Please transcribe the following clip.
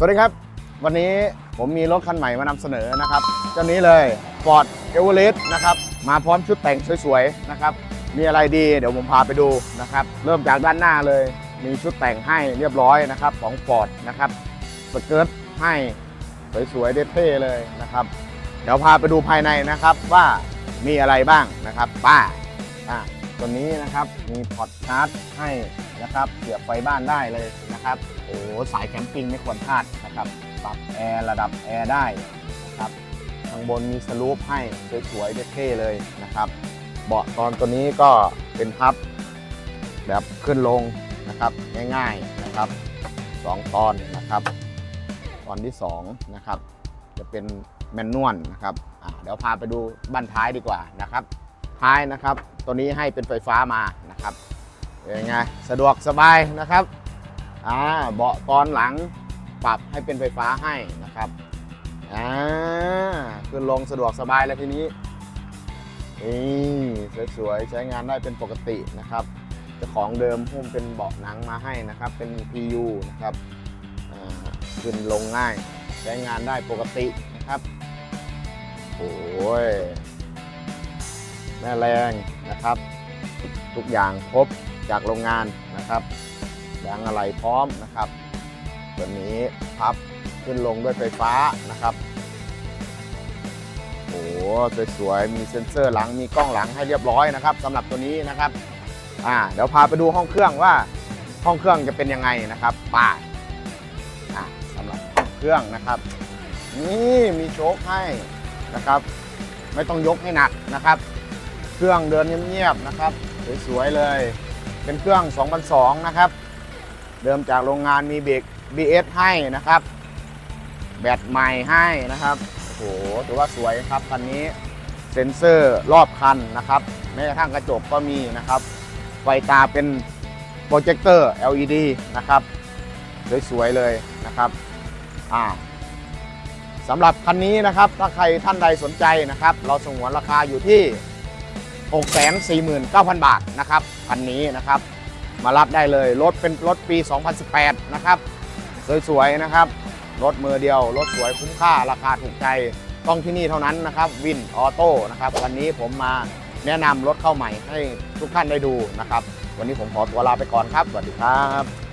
สวัสดีครับ วันนี้ผมมีรถคันใหม่มานำเสนอนะครับ เจ้านี้เลย Ford e v e r e s t นะครับ มาพร้อมชุดแต่งสวยๆนะครับ มีอะไรดีเดี๋ยวผมพาไปดูนะครับ เริ่มจากด้านหน้าเลย มีชุดแต่งให้เรียบร้อยนะครับของ Ford นะครับสเกิร์ตให้สวยๆเท่ๆเลยนะครับ เดี๋ยวพาไปดูภายในนะครับว่ามีอะไรบ้างนะครับ ป้าอ่า ตัวนี้นะครับมีพอร์ตชาร์จให้นะครับเสียบไฟบ้านได้เลยนะครับโอ้สายแคมปิ้งไม่ควรพลาดนะครับปรับแอร์ระดับแอร์ได้นะครับข้างบนมีสลูปให้สวยๆเท่ๆเลยนะครับเบาะตอนตัวนี้ก็เป็นพับแบบขึ้นลงนะครับง่ายๆนะครับสองตอนนะครับ ตอนที่สองนะครับจะเป็นแมนนวลนะครับเดี๋ยวพาไปดูบ้านท้ายดีกว่านะครับ ท้ายนะครับ ตัวนี้ให้เป็นไฟฟ้ามานะครับเป็นไงสะดวกสบายนะครับอ่าเบาะตอนหลังปรับให้เป็นไฟฟ้าให้นะครับอ่าขึ้นลงสะดวกสบายแล้วทีนี้นี่สวยๆใช้งานได้เป็นปกตินะครับเจ้าของเดิมหุ้มเป็นเบาะหนังมาให้นะครับ เป็น PU นะครับอ่าขึ้นลงง่าย ใช้งานได้ปกตินะครับโอ้ย แม่แรงนะครับ ทุกอย่างครบจากโรงงานนะครับยางอะไรพร้อมนะครับตัวนี้พับขึ้นลงด้วยไฟฟ้านะครับโอ้สวยๆมีเซ็นเซอร์หลังมีกล้องหลังให้เรียบร้อยนะครับสำหรับตัวนี้นะครับอ่าเดี๋ยวพาไปดูห้องเครื่องว่าห้องเครื่องจะเป็นยังไงนะครับป้าอ่าสำหรับห้องเครื่องนะครับนี่มีโชคให้นะครับ ไม่ต้องยกให้หนักนะครับ เครื่องเดินเงียบๆนะครับสวยๆเลย เป็นเครื่อง2002นะครับ เดิมจากโรงงานมีเบรก BS ให้นะครับ แบตใหม่ให้นะครับโอ้โหถือว่าสวยครับคันนี้เซ็นเซอร์รอบคันนะครับแม้กระทั่งกระจกก็มีนะครับไฟตาเป็นโปรเจคเตอร์ LED นะครับสวยๆเลยนะครับอ่าสำหรับคันนี้นะครับ ถ้าใครท่านใดสนใจนะครับ เราสงวนราคาอยู่ที่ 649,000 บาทนะครับคันนี้นะครับ มารับได้เลย รถเป็นรถปี 2018 นะครับ สวยๆ นะครับ รถมือเดียว รถสวยคุ้มค่าราคาถูกใจ ต้องที่นี่เท่านั้นนะครับวินออโต้นะครับ วันนี้ผมมาแนะนำรถเข้าใหม่ให้ทุกท่านได้ดูนะครับ วันนี้ผมขอตัวลาไปก่อนครับ สวัสดีครับ